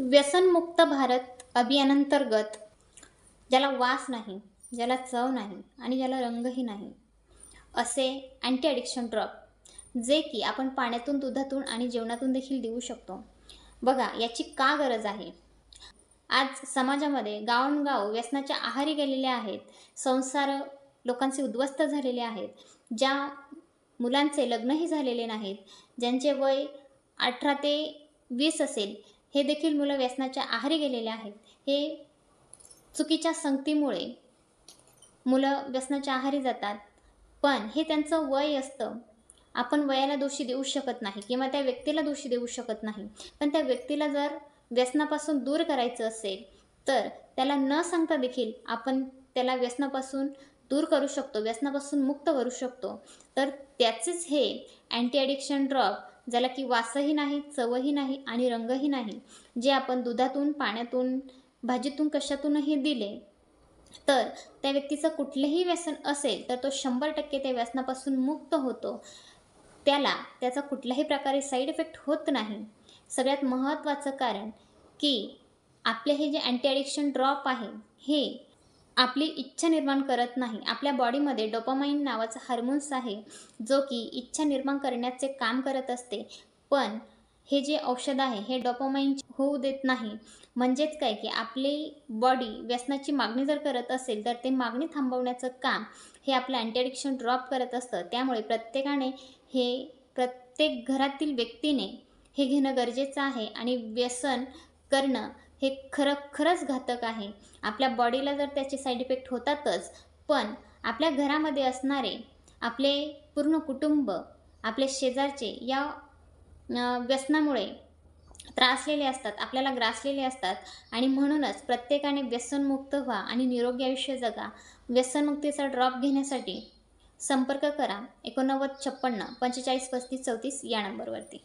व्यसनमुक्त भारत अभियानांतर्गत ज्याला वास नाही ज्याला चव नाही आणि ज्याला रंगही नाही असे अँटी ॲडिक्शन ड्रॉप जे की आपण पाण्यातून दुधातून आणि जेवणातून देखील देऊ शकतो. बघा याची का गरज आहे? आज समाजामध्ये गावणगाव व्यसनाच्या आहारी गेलेले आहेत संसार लोकांचे उद्ध्वस्त झालेले आहेत ज्या मुलांचे लग्नही झालेले नाहीत ज्यांचे वय अठरा ते वीस असेल हे देखील मुलं व्यसनाच्या आहारी गेलेले आहेत. हे चुकीच्या संगतीमुळे मुलं व्यसनाच्या आहारी जातात. पण हे त्यांचं वय असतं. आपण वयाला दोषी देऊ शकत नाही किंवा त्या व्यक्तीला दोषी देऊ शकत नाही. पण त्या व्यक्तीला जर व्यसनापासून दूर करायचं असेल तर त्याला न सांगता देखील आपण त्याला व्यसनापासून दूर करू शकतो व्यसनापासून मुक्त करू शकतो. तर त्याचेच हे अँटी ॲडिक्शन ड्रॉप ज्याला की वासही नाही चवही नाही आणि रंगही नाही जे आपण दुधातून पाण्यातून भाजीतून कशातूनही दिले तर त्या व्यक्तीचं कुठलंही व्यसन असेल तर तो शंभर टक्के त्या व्यसनापासून मुक्त होतो. त्याला त्याचा कुठल्याही प्रकारे साईड इफेक्ट होत नाही. सगळ्यात महत्त्वाचं कारण की आपले हे जे अँटी ॲडिक्शन ड्रॉप आहे हे आपली इच्छा निर्माण करत नाही. आपल्या बॉडीमध्ये डोपामाइन नावाचा हार्मोन्स आहे जो की इच्छा निर्माण करण्याचे काम करत असते. पण हे जे औषध आहे हे डोपामाइन होऊ देत नाही. म्हणजेच काय की आपली बॉडी व्यसनाची मागणी जर करत असेल तर ते मागणी थांबवण्याचं काम हे आपलं अँटीॲडिक्शन ड्रॉप करत असतं. त्यामुळे प्रत्येकाने हे प्रत्येक घरातील व्यक्तीने हे घेणं गरजेचं आहे. आणि व्यसन करणं हे खरं खरंच घातक आहे. आपल्या बॉडीला जर त्याचे साईड इफेक्ट होतातच पण आपल्या घरामध्ये असणारे आपले पूर्ण कुटुंब आपले शेजारचे या व्यसनामुळे त्रासलेले असतात आपल्याला ग्रासलेले असतात आणि म्हणूनच प्रत्येकाने व्यसनमुक्त व्हा आणि निरोगी आयुष्य जगा. व्यसनमुक्तीचा ड्रॉप घेण्यासाठी संपर्क करा. एकोणनव्वद छप्पन्न पंचेचाळीस पस्तीस चौतीस या नंबरवरती